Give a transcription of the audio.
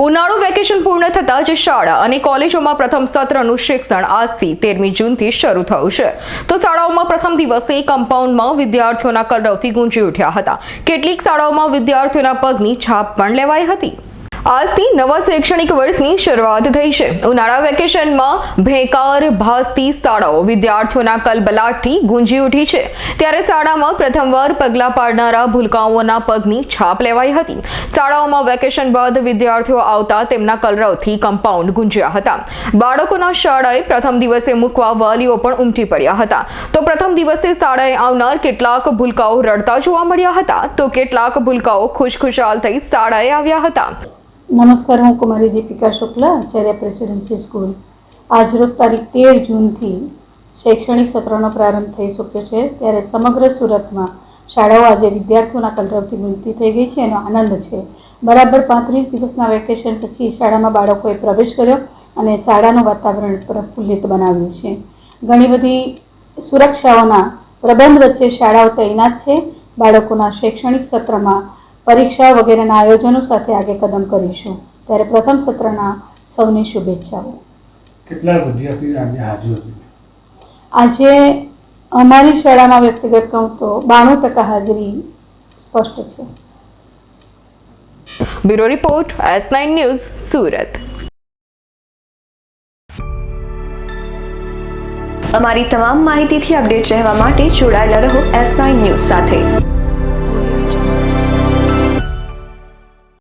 ઉનાળુ વેકેશન પૂર્ણ થતાં જ શાળા અને કોલેજોમાં પ્રથમ સત્રનું શિક્ષણ આજથી તેરમી જૂનથી શરૂ થયું છે. તો શાળાઓમાં પ્રથમ દિવસે કમ્પાઉન્ડમાં વિદ્યાર્થીઓના કલરવથી ગુંજી ઉઠ્યા હતા. કેટલીક શાળાઓમાં વિદ્યાર્થીઓના પગની છાપ પણ લેવાઈ હતી. આજથી નવા શૈક્ષણિક વર્ષની શરૂઆત થઈ છે. ઉનાળા વેકેશનમાં ભેકાર ભાસતી શાળાઓ વિદ્યાર્થીઓના કલબલાટથી ગુંજી ઉઠી છે. ત્યારે શાળામાં પ્રથમવાર પગલાં પાડનારા ભૂલકાઓના પગની છાપ લેવાઈ હતી. શાળાઓમાં વેકેશન બાદ વિદ્યાર્થીઓ આવતા તેમના કલરવથી કમ્પાઉન્ડ ગુંજ્યા હતા. બાળકોના શાળાએ પ્રથમ દિવસે મૂકવા વાલીઓ પણ ઉમટી પડ્યા હતા. તો પ્રથમ દિવસે શાળાએ આવનાર કેટલાક ભૂલકાઓ રડતા જોવા મળ્યા હતા. તો કેટલાક ભૂલકાઓ ખુશખુશાલ થઈ શાળાએ આવ્યા હતા. નમસ્કાર, હું કુમારી દીપિકા શુક્લા, આચાર્ય પ્રેસિડેન્સી સ્કૂલ. આજરોજ તારીખ તેર જૂનથી શૈક્ષણિક સત્રનો પ્રારંભ થઈ ચૂક્યો છે. ત્યારે સમગ્ર સુરતમાં શાળાઓ આજે વિદ્યાર્થીઓના કલરવથી મુક્તિ થઈ ગઈ છે એનો આનંદ છે. બરાબર પાંત્રીસ દિવસના વેકેશન પછી શાળામાં બાળકોએ પ્રવેશ કર્યો અને શાળાનું વાતાવરણ પ્રફુલ્લિત બનાવ્યું છે. ઘણી બધી સુરક્ષાઓના પ્રબંધ વચ્ચે શાળાઓ તૈનાત છે. બાળકોના શૈક્ષણિક સત્રમાં પરીક્ષા વગેરેના આયોજનો સાથે આગળ કદમ કરીશું. ત્યારે પ્રથમ સત્રના સૌને શુભેચ્છાઓ. કેટલા વિદ્યાર્થી આજે હાજર આજે અમારી શાળામાં વ્યક્તિગત કહું તો બાણું ટકા હાજરી સ્પષ્ટ છે. Bureau report S nine news Surat. અમારી તમામ માહિતીથી અપડેટ રહેવા માટે જોડાયેલા રહો એસ નાઇન ન્યૂઝ સાથે.